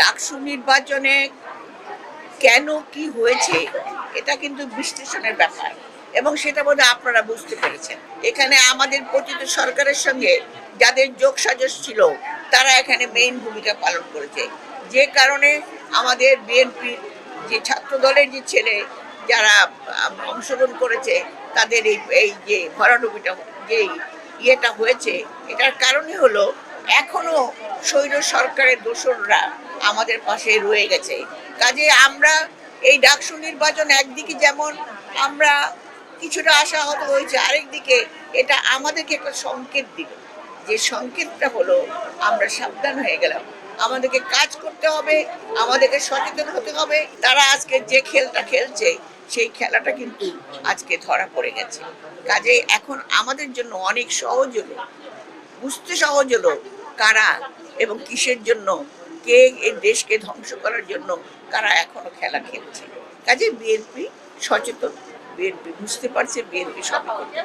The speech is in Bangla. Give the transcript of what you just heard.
ডাকসু নির্বাচনে কেন কি হয়েছে, এটা কিন্তু বিশ্লেষণের ব্যাপার। এবং সেটা বোধহয় আপনারা বুঝতে পেরেছেন। এখানে আমাদের পতিত সরকারের সঙ্গে যাদের যোগ সাজস ছিল, তারা এখানে মেইন ভূমিকা পালন করেছে। যে কারণে আমাদের বিএনপির যে ছাত্র দলের যে ছেলে, যারা অংশগ্রহণ করেছে, তাদের এই এই যে ভরাডুবিটা যে ইয়েটা হয়েছে, এটার কারণে হলো এখনও স্বৈর সরকারের দোসররা আমাদের পাশে রয়ে গেছে। কাজে আমরা এই ডাকসু নির্বাচন একদিকে যেমন আমরা কিছুটা আশাহত হয়েছে, আরেকদিকে এটা আমাদেরকে একটা সংকেত দিল। যে সংকেতটা হলো, আমরা সাবধান হয়ে গেলাম। আমাদেরকে কাজ করতে হবে, আমাদেরকে সচেতন হতে হবে। তারা আজকে যে খেলটা খেলছে, সেই খেলাটা কিন্তু আজকে ধরা পড়ে গেছে। কাজে এখন আমাদের জন্য অনেক সহজ হলো। বুঝতে সহজ হলো কারা এবং কিসের জন্য কে এই দেশকে ধ্বংস করার জন্য কারা এখনও খেলা খেলছে? কাজে বিএনপি সচেতন, বিএনপি বুঝতে পারছে, বিএনপি করতে